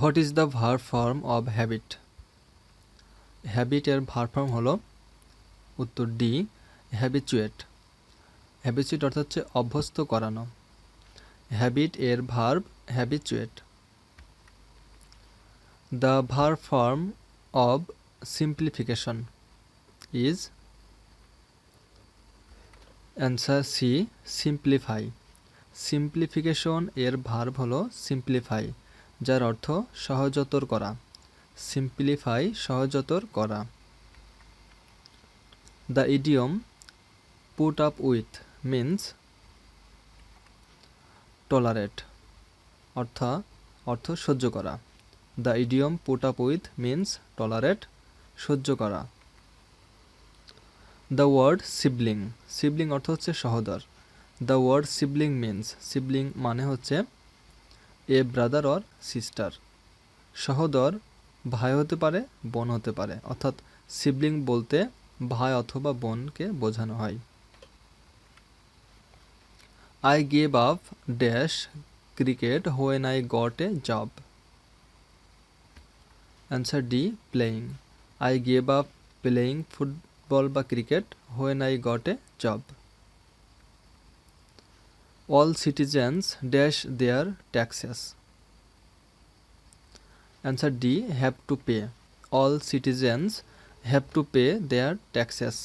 What is the verb form of habit হ্যাবিটের verb form হলো উত্তর D habituate habituate অর্থাৎ হচ্ছে অভ্যস্ত করানো হ্যাবিট এর verb habituate the verb form of simplification is answer C simplify simplification এর verb হলো সিম্পলিফাই যার অর্থ সহজতর করা সিম্পলিফাই সহজতর করা the idiom put up with means tolerate অর্থা অর্থ সহ্য করা the idiom put up with means tolerate সহ্য করা দ্য ওয়ার্ড সিবলিং সিবলিং অর্থ হচ্ছে সহদর the word sibling means sibling মানে হচ্ছে এ ব্রাদার অর সিস্টার সহদর ভাই হতে পারে বোন হতে পারে অর্থাৎ সিবলিং বলতে ভাই অথবা বোনকে বোঝানো হয় I gave up dash cricket when I got a job answer D playing I gave up playing football বা cricket when I got a job all citizens dash their taxes answer d have to pay all citizens have to pay their taxes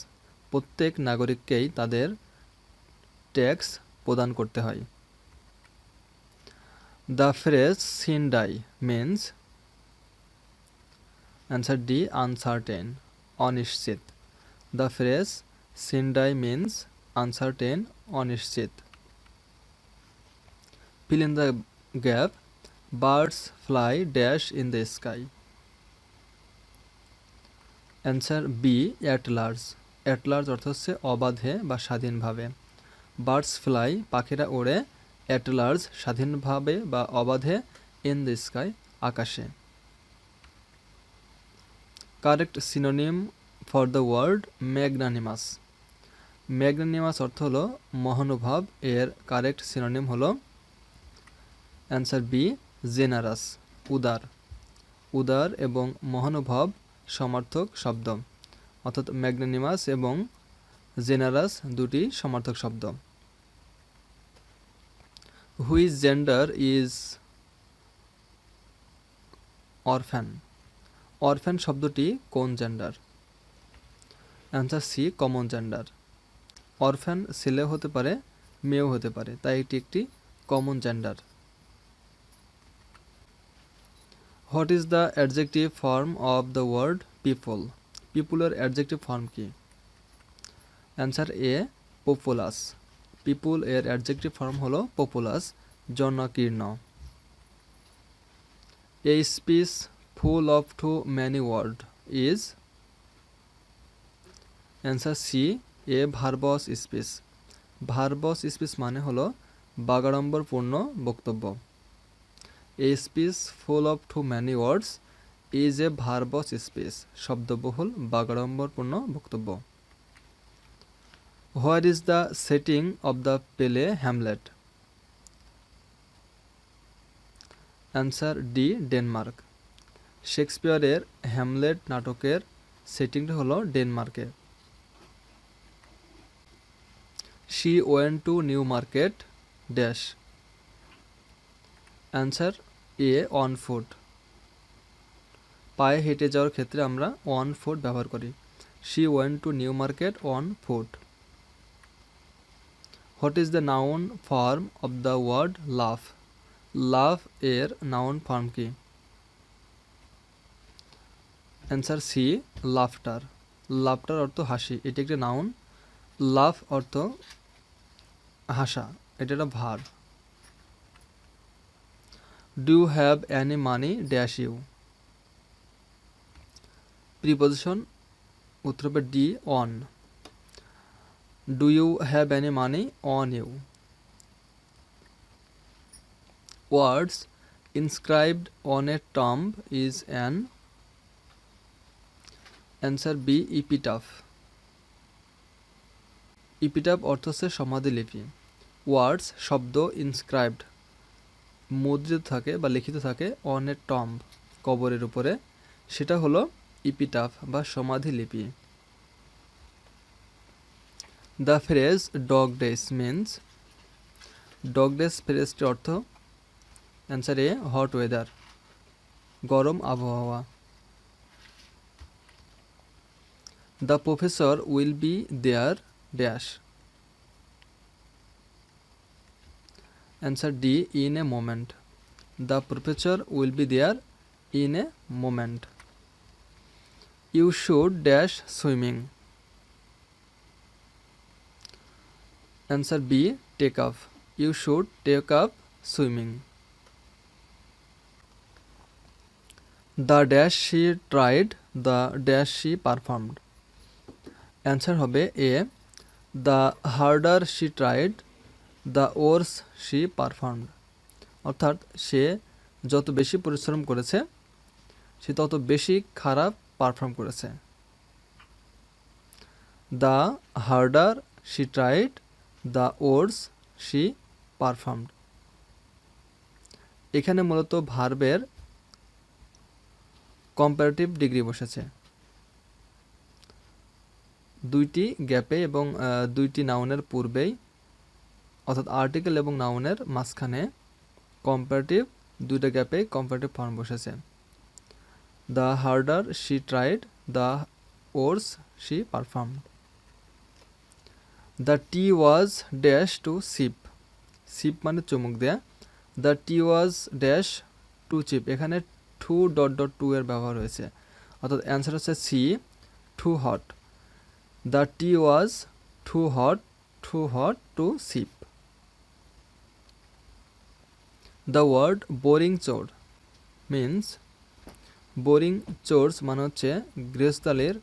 প্রত্যেক নাগরিককেই তাদের tax প্রদান করতে হয় the phrase sine die means answer D uncertain অনিশ্চিত the phrase sine die means uncertain অনিশ্চিত fill in the gap birds fly dash in the sky answer B at large at large অর্থ হচ্ছে অবাধে বা স্বাধীনভাবে বার্ডস ফ্লাই পাখিরা ওড়ে at large স্বাধীনভাবে বা অবাধে ইন দ্য স্কাই আকাশে correct synonym for the word magnanimous magnanimous অর্থ হলো মহানুভব এর কারেক্ট সিনোনিম হলো অ্যান্সার বি জেনারাস উদার উদার এবং মহানুভব সমার্থক শব্দ অর্থাৎ ম্যাগনানিমাস এবং জেনারাস দুটি সমার্থক শব্দ which gender is orphan orphan শব্দটি কোন gender answer C common gender orphan ছেলে হতে পারে মেয়েও হতে পারে তাই এটি একটি common gender what is the adjective form of the word people পিপুলের adjective form কি অ্যান্সার এ পপুলাস পিপুল এর অ্যাডজেক্টিভ ফর্ম হলো populous জনকীর্ণ a speech full of too many word is answer C a verbose speech verbose speech মানে হলো বাগাড়ম্বরপূর্ণ বক্তব্য a speech full of too many words is a verbose speech শব্দবহুল বাগাড়ম্বরপূর্ণ বক্তব্য where is the setting of the play Hamlet answer D Denmark শেক্সপিয়ারের Hamlet নাটকের সেটিংটা হলো ডেনমার্কে she went to New Market dash answer A on foot পায়ে হেঁটে যাওয়ার ক্ষেত্রে আমরা ওয়ান ফুট ব্যবহার করি she went to New Market on foot what is the noun form of the word love love এর নাউন ফর্ম কি answer C laughter laughter অর্থ হাসি এটি একটি নাউন লাভ অর্থ হাসা এটা একটা verb do have any money dash you preposition উত্তর হবে D on do you have any money on you words inscribed on a tomb is an answer B epitaph epitaph অর্থ হচ্ছে সমাধিলিপি ওয়ার্ডস শব্দ ইনস্ক্রাইবড মুদ্রিত থাকে বা লিখিত থাকে অনের টম্ব কবরের উপরে সেটা হলো ইপিটাফ বা সমাধি লিপি the phrase dog days means dog days ফ্রেজটির অর্থ অ্যান্সার এ হট ওয়েদার গরম আবহাওয়া the professor will be there dash answer D in a moment. The professor will be there in a moment. You should dash swimming. Answer B take off. You should take up swimming. The dash she tried, the dash she performed. Answer হবে A. The harder she tried, the worse she performed অর্থাৎ সে যত বেশি পরিশ্রম করেছে সে তত বেশি খারাপ পারফর্ম করেছে the harder she tried the worse she performed এখানে মূলত ভার্বের কম্পারেটিভ ডিগ্রি বসেছে দুইটি গ্যাপে এবং দুইটি নাউনের পূর্বেই অর্থাৎ আর্টিকেল এবং নাউনের মাঝখানে কম্পারেটিভ দুইটা গ্যাপে কম্পারেটিভ ফর্ম বসেছে the harder she tried the worse she perform the tea was dash to sip sip মানে চুমুক দেয়া the tea was dash to sip এখানে টু ডট ডট টু এর ব্যবহার হয়েছে অর্থাৎ অ্যান্সার হচ্ছে C too hot the tea was too hot too hot to sip the word boring chore means boring chores মানে হচ্ছে গৃহস্থালির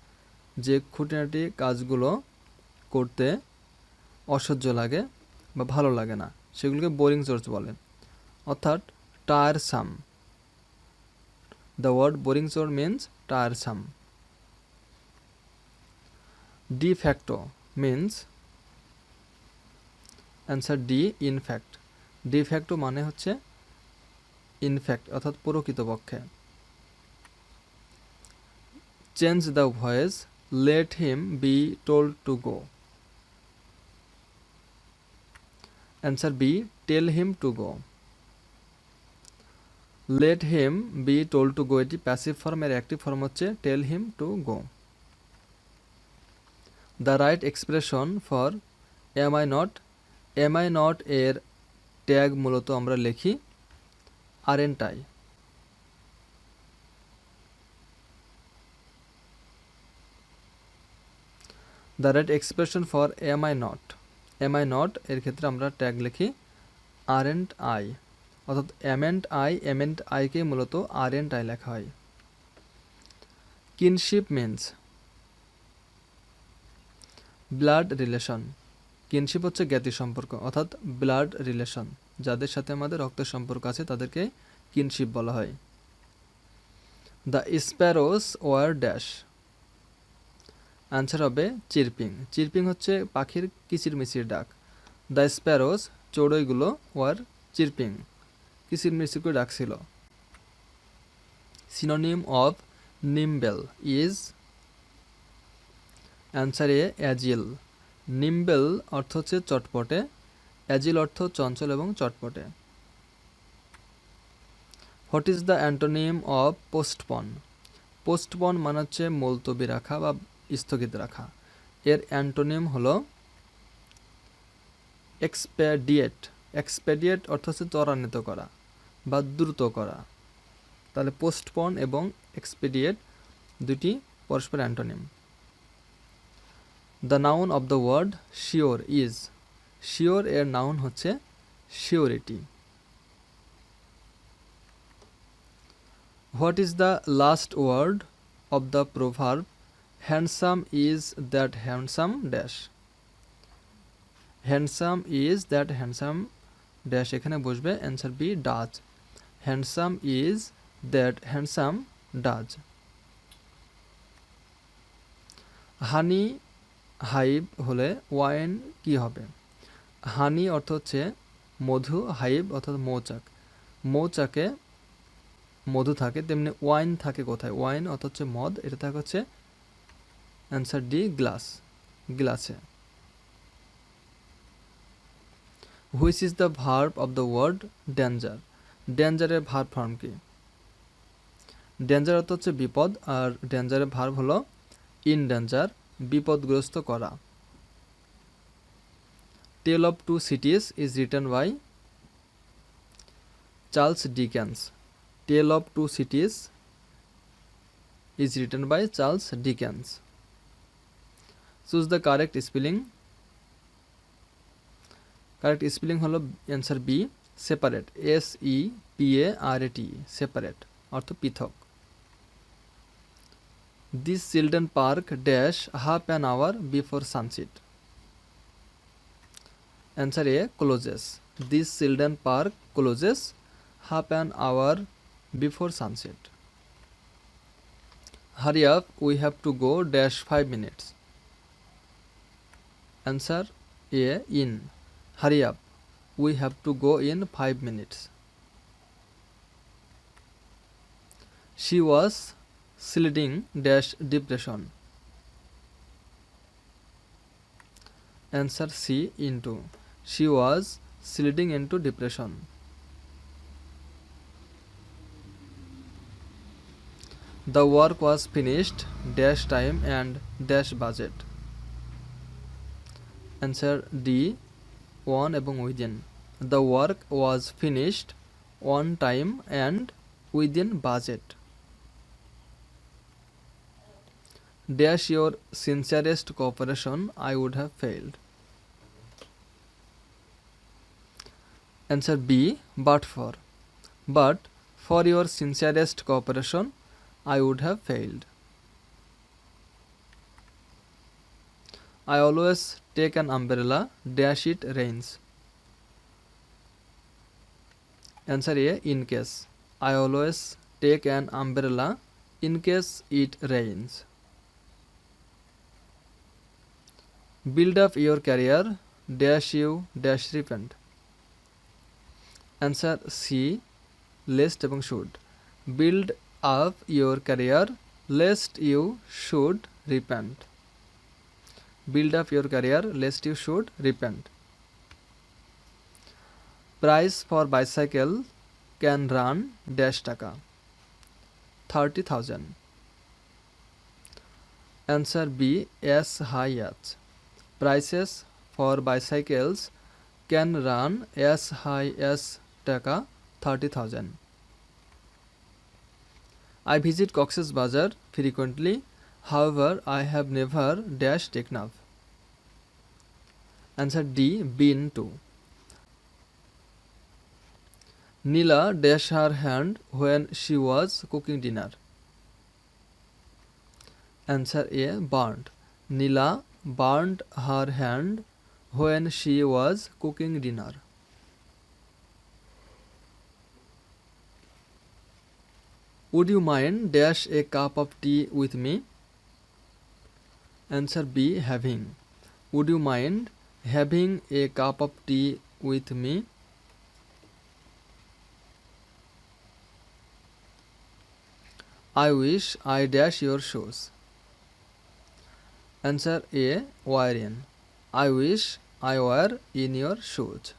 যে খুঁটিনাটি কাজগুলো করতে অসহ্য লাগে বা ভালো লাগে না সেগুলোকে বোরিং চোর্স বলে অর্থাৎ tiresome the word boring chore some D de facto means answer D in fact de facto মানে হচ্ছে ইনফ্যাক্ট অর্থাৎ প্রকৃতপক্ষে change the voice let him be told to go answer B tell him to go let him be told to go এটি passive form এর active form হচ্ছে tell him to go the right expression for am I not am I not এর tag মূলত আমরা লিখি aren't I? The right expression for am I not am I not এর ক্ষেত্রে আমরা tag লিখি আর এন্ড আই অর্থাৎ amn't I amn't আইকে মূলত আর এন্ড আই লেখা হয় kinship means blood relation kinship হচ্ছে জ্ঞাতি সম্পর্ক অর্থাৎ ব্লাড রিলেশন যাদের সাথে আমাদের রক্তের সম্পর্ক আছে তাদেরকে কিনশিপ বলা হয় the sparrows were dash answer হবে চিরপিং চিরপিং হচ্ছে পাখির কিচিরমিচির ডাক দ্য স্প্যারোস চড়ইগুলো ওয়ার চিরপিং কিচিরমিচির করে ডাকছিল synonym of nimble is answer A agile nimble অর্থ হচ্ছে চটপটে অ্যাজিল অর্থ চঞ্চল এবং চটপটে what is the antonym of postpone postpone মানে হচ্ছে মুলতবি রাখা বা স্থগিত রাখা এর অ্যান্টোনিম হল এক্সপেডিয়েট এক্সপেডিয়েট অর্থ হচ্ছে ত্বরান্বিত করা বা দ্রুত করা তাহলে পোস্টপন এবং এক্সপেডিয়েট দুটি পরস্পর antonym the noun of the word sure is sure এর নাউন হচ্ছে surety what is the last word of the proverb handsome is that handsome dash handsome is that handsome dash এখানে বসবে answer B does handsome is that handsome does honey hive হলে wine কি হবে হানি অর্থ হচ্ছে মধু হাইব অর্থাৎ মৌচাক মৌচাকে মধু থাকে তেমনি ওয়াইন থাকে কোথায় ওয়াইন অর্থ হচ্ছে মদ এটা থাকে হচ্ছে অ্যান্সার ডি গ্লাস গ্লাসে which is the verb of the word danger ড্যাঞ্জারের verb form কি ড্যাঞ্জার অর্থ হচ্ছে বিপদ আর ড্যাঞ্জারের ভার্ব হলো ইন ড্যাঞ্জার বিপদগ্রস্ত করা tale of two cities is written by charles dickens tale of two cities is written by charles dickens So is the correct spelling correct spelling holo answer b separate s e p a r a t separate Or to pithok this children park dash half an hour before sunset answer A closes. This children park closes half an hour before sunset. Hurry up, we have to go dash 5 minutes. Answer A in. Hurry up, we have to go in 5 minutes. She was sliding dash depression. Answer C into she was sliding into depression. The work was finished dash time and dash budget. Answer D on এবং within. The work was finished on time and within budget. Dash your sincerest cooperation, I would have failed. Answer B. But for. But for your sincerest cooperation, I would have failed. I always take an umbrella, dash it rains. Answer A. In case. I always take an umbrella in case it rains. Build up your career, dash you, dash repent answer c list ebong should build up your career lest you should repent build up your career lest you should repent price for bicycle can run dash taka 30000 answer b s high h prices for bicycles can run as high as Taka 30,000. I visit Cox's Bazar frequently, however, I have never dashed Teknav. Answer D, been to. Nila dashed her hand when she was cooking dinner. Answer A, burnt. Nila burnt her hand when she was cooking dinner. Would you mind dash a cup of tea with me? Answer B. Having. Would you mind having a cup of tea with me? I wish I dash your shoes. Answer A. Wearing. I wish I were in your shoes.